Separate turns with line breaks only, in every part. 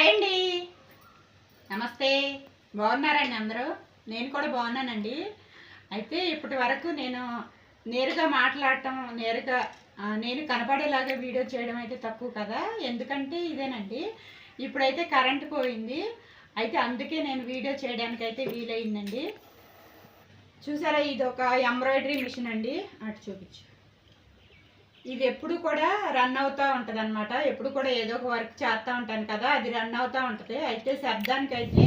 Hi అండి. నమస్తే. బాగున్నారండి అందరూ? నేను కూడా బాగున్నానండి. అయితే ఇప్పటి వరకు నేను నేరుగా మాట్లాడటం నేరుగా నేను కనపడేలాగా వీడియో చేయడం అయితే తక్కువ కదా? ఎందుకంటే ఇదేనండి. ఇప్పుడైతే కరెంట్ పోయింది. అయితే అందుకే నేను వీడియో చేయడానికి అయితే వీలైందండి. చూసారా ఇది ఒక ఎంబ్రాయిడరీ మిషన్ అండి. అటు చూపించు. ఇది ఎప్పుడు కూడా రన్ అవుతూ ఉంటుంది అనమాట ఎప్పుడు కూడా ఏదో ఒక వర్క్ చేస్తూ ఉంటాను కదా అది రన్ అవుతూ ఉంటుంది. అయితే శబ్దానికైతే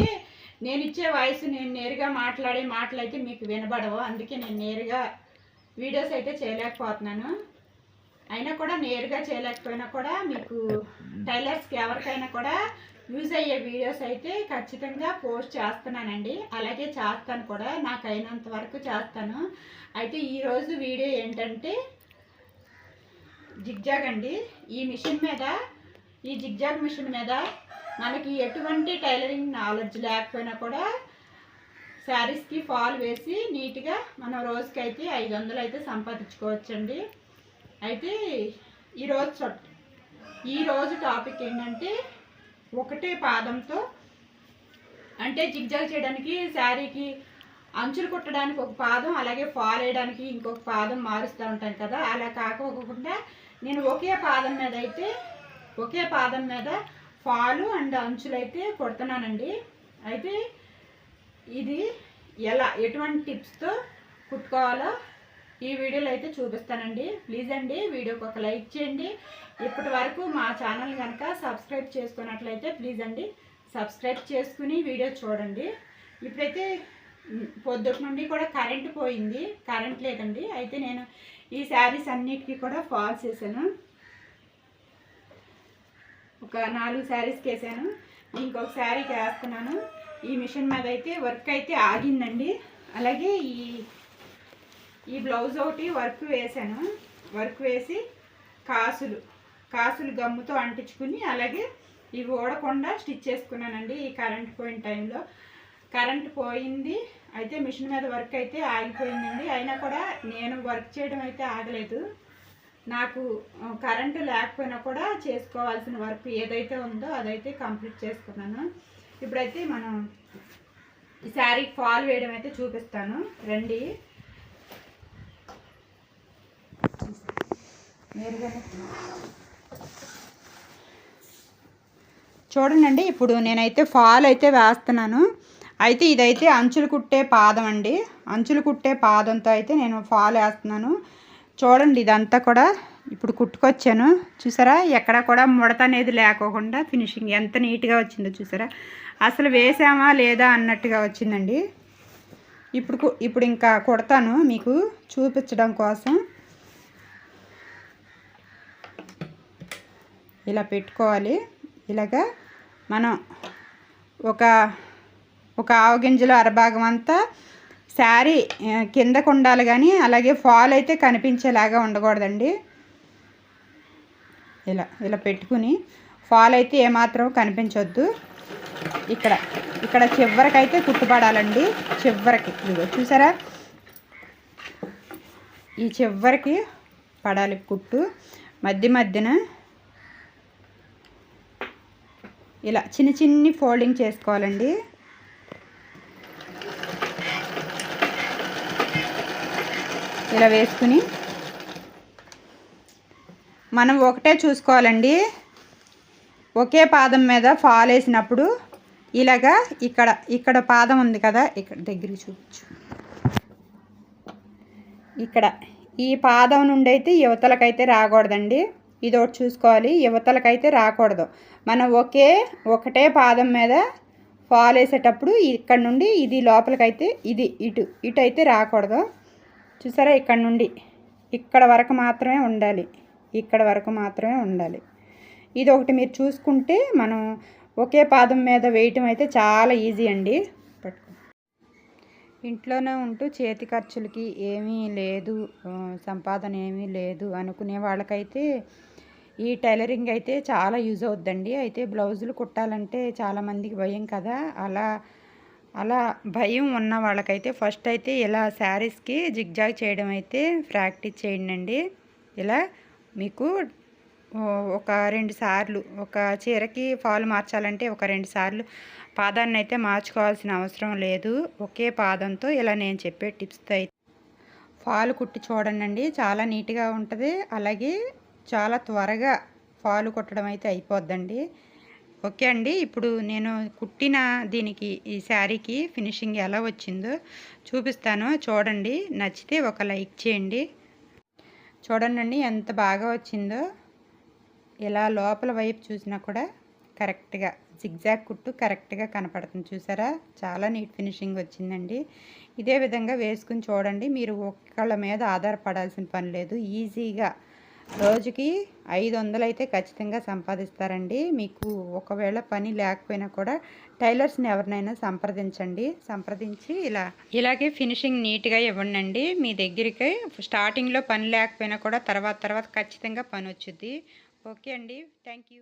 నేను ఇచ్చే వాయిస్ నేను నేరుగా మాట్లాడే మాటలు అయితే మీకు వినబడవు. అందుకే నేను నేరుగా వీడియోస్ అయితే చేయలేకపోతున్నాను. అయినా కూడా నేరుగా చేయలేకపోయినా కూడా మీకు టైలర్స్కి ఎవరికైనా కూడా యూజ్ అయ్యే వీడియోస్ అయితే ఖచ్చితంగా పోస్ట్ చేస్తున్నానండి. అలాగే చేస్తాను కూడా. నాకు అయినంత వరకు చేస్తాను. అయితే ఈరోజు వీడియో ఏంటంటే జిగ్జాగ్ అండి. ఈ మిషన్ మీద ఈ జిగ్జాగ్ మిషన్ మీద మనకి ఎటువంటి టైలరింగ్ నాలెడ్జ్ లేకపోయినా కూడా శారీస్కి ఫాల్ వేసి నీట్గా మనం రోజుకి అయితే ఐదు వందలు అయితే సంపాదించుకోవచ్చండి. అయితే ఈరోజు చొట్- ఈరోజు టాపిక్ ఏంటంటే ఒకటే పాదంతో అంటే జిగ్జాగ్ చేయడానికి శారీకి అంచులు కుట్టడానికి ఒక పాదం అలాగే ఫాల్ వేయడానికి ఇంకొక పాదం మారుస్తూ ఉంటాం కదా. అలా కాకోకుండా నేను ఒకే పాదం మీద అయితే ఒకే పాదం మీద ఫాలు అండ్ అంచులు అయితే కొడుతున్నానండి. అయితే ఇది ఎలా ఎటువంటి టిప్స్తో కుట్టుకోవాలో ఈ వీడియోలో అయితే చూపిస్తానండి. ప్లీజ్ అండి వీడియోకి ఒక లైక్ చేయండి. ఇప్పటి వరకు మా ఛానల్ కనుక సబ్స్క్రైబ్ చేసుకున్నట్లయితే ప్లీజ్ అండి సబ్స్క్రైబ్ చేసుకుని వీడియో చూడండి. ఇప్పుడైతే మ్, పొద్దుటి నుండి కూడా కరెంట్ పోయింది. కరెంట్ లేదండి. అయితే నేను ఈ శారీస్ అన్నిటికీ కూడా ఫాల్స్ వేసాను. ఒక నాలుగు శారీస్కి వేసాను ఇంకొక శారీకి వేస్తున్నాను ఈ మిషన్ మీద అయితే వర్క్ అయితే ఆగిందండి. అలాగే ఈ ఈ బ్లౌజ్ ఒకటి వర్క్ వేసాను. వర్క్ వేసి కాసులు కాసులు గమ్ముతో అంటించుకుని అలాగే ఇవి ఓడకుండా స్టిచ్ చేసుకున్నానండి ఈ కరెంట్ పోయిన టైంలో. కరెంట్ పోయింది అయితే మిషన్ మీద వర్క్ అయితే ఆగిపోయిందండి. అయినా కూడా నేను వర్క్ చేయడం అయితే ఆగలేదు. నాకు కరెంటు లేకపోయినా కూడా చేసుకోవాల్సిన వర్క్ ఏదైతే ఉందో అదైతే కంప్లీట్ చేసుకున్నాను. ఇప్పుడైతే మనం ఈ శారీకి ఫాల్ వేయడం అయితే చూపిస్తాను. రండి. నేరుగానే చూడండి ఇప్పుడు నేనైతే ఫాల్ అయితే వేస్తున్నాను. అయితే ఇదైతే అంచులు కుట్టే పాదం అండి. అంచులు కుట్టే పాదంతో అయితే నేను ఫాల్ వేస్తున్నాను. చూడండి ఇదంతా కూడా ఇప్పుడు కుట్టుకొచ్చాను. చూసారా? ఎక్కడ కూడా ముడత అనేది లేకోకుండా ఫినిషింగ్ ఎంత నీట్గా వచ్చిందో చూసారా? అసలు వేసామా లేదా అన్నట్టుగా వచ్చిందండి. ఇప్పుడు కు- ఇప్పుడు ఇంకా కుడతాను మీకు చూపించడం కోసం. ఇలా పెట్టుకోవాలి. ఇలాగా మనం ఒక ఒక ఆవు గింజలు అరభాగం అంతా శారీ కిందకు ఉండాలి కానీ అలాగే ఫాల్ అయితే కనిపించేలాగా ఉండకూడదండి. ఇలా ఇలా పెట్టుకుని ఫాల్ అయితే ఏమాత్రం కనిపించొద్దు. ఇక్కడ ఇక్కడ చివరికైతే కుట్టుపడాలండి చివరికి ఇదిగో చూసారా? ఈ చివరికి పడాలి కుట్టు. మధ్య మధ్యన ఇలా చిన్న చిన్ని ఫోల్డింగ్ చేసుకోవాలండి. ఇలా వేసుకుని మనం ఒకటే చూసుకోవాలండి. ఒకే పాదం మీద ఫాల్ వేసినప్పుడు ఇలాగా ఇక్కడ ఇక్కడ పాదం ఉంది కదా ఇక్కడ దగ్గరికి చూపించు. ఇక్కడ ఈ పాదం నుండి అయితే యువతలకైతే రాకూడదండి. ఇది ఒకటి చూసుకోవాలి. యువతలకైతే రాకూడదు. మనం ఒకే ఒకటే పాదం మీద ఫాల్ వేసేటప్పుడు ఇక్కడ నుండి ఇది లోపలికైతే ఇది ఇటు ఇటు అయితే రాకూడదు. చూసారా? ఇక్కడ నుండి ఇక్కడ వరకు మాత్రమే ఉండాలి. ఇక్కడ వరకు మాత్రమే ఉండాలి. ఇది ఒకటి మీరు చూసుకుంటే మనం ఒకే పాదం మీద వేయటం అయితే చాలా ఈజీ అండి. పట్టుకో ఇంట్లోనే ఉంటూ చేతి ఖర్చులకి ఏమీ లేదు సంపాదన ఏమీ లేదు అనుకునే వాళ్ళకైతే ఈ టైలరింగ్ అయితే చాలా యూజ్ అవుద్దండి. అయితే బ్లౌజులు కుట్టాలంటే చాలామందికి భయం కదా. అలా అలా భయం ఉన్న వాళ్ళకైతే ఫస్ట్ అయితే ఇలా శారీస్కి జిగ్జాగ్ చేయడం అయితే ప్రాక్టీస్ చేయండి ఇలా మీకు
ఒక రెండు సార్లు ఒక చీరకి ఫాల్ మార్చాలంటే ఒక రెండు సార్లు పాదాన్ని అయితే మార్చుకోవాల్సిన అవసరం లేదు. ఒకే పాదంతో ఇలా నేను చెప్పే టిప్స్తో అయితే ఫాలు కుట్టి చూడండి చాలా నీట్గా ఉంటుంది. అలాగే చాలా త్వరగా ఫాలు కుట్టడం అయితే అయిపోద్దండి. ఓకే అండి. ఇప్పుడు నేను కుట్టిన దీనికి ఈ శారీకి ఫినిషింగ్ ఎలా వచ్చిందో చూపిస్తాను. చూడండి. నచ్చితే ఒక లైక్ చేయండి. చూడండి ఎంత బాగా వచ్చిందో. ఇలా లోపల వైపు చూసినా కూడా కరెక్ట్గా జిగ్జాగ్ కుట్టు కరెక్ట్గా కనపడుతుంది. చూసారా? చాలా నీట్ ఫినిషింగ్ వచ్చిందండి. ఇదే విధంగా వేసుకుని చూడండి. మీరు ఒకళ్ళ మీద ఆధారపడాల్సిన పని లేదు. ఈజీగా రోజుకి ఐదు వందలు అయితే ఖచ్చితంగా సంపాదిస్తారండి. మీకు ఒకవేళ పని లేకపోయినా కూడా టైలర్స్ని ఎవరినైనా సంప్రదించండి. సంప్రదించి ఇలా ఇలాగే ఫినిషింగ్ నీట్గా ఇవ్వండి మీ దగ్గరికి స్టార్టింగ్లో పని లేకపోయినా కూడా తర్వాత తర్వాత ఖచ్చితంగా పని వచ్చుద్ది. ఓకే అండి. Thank you.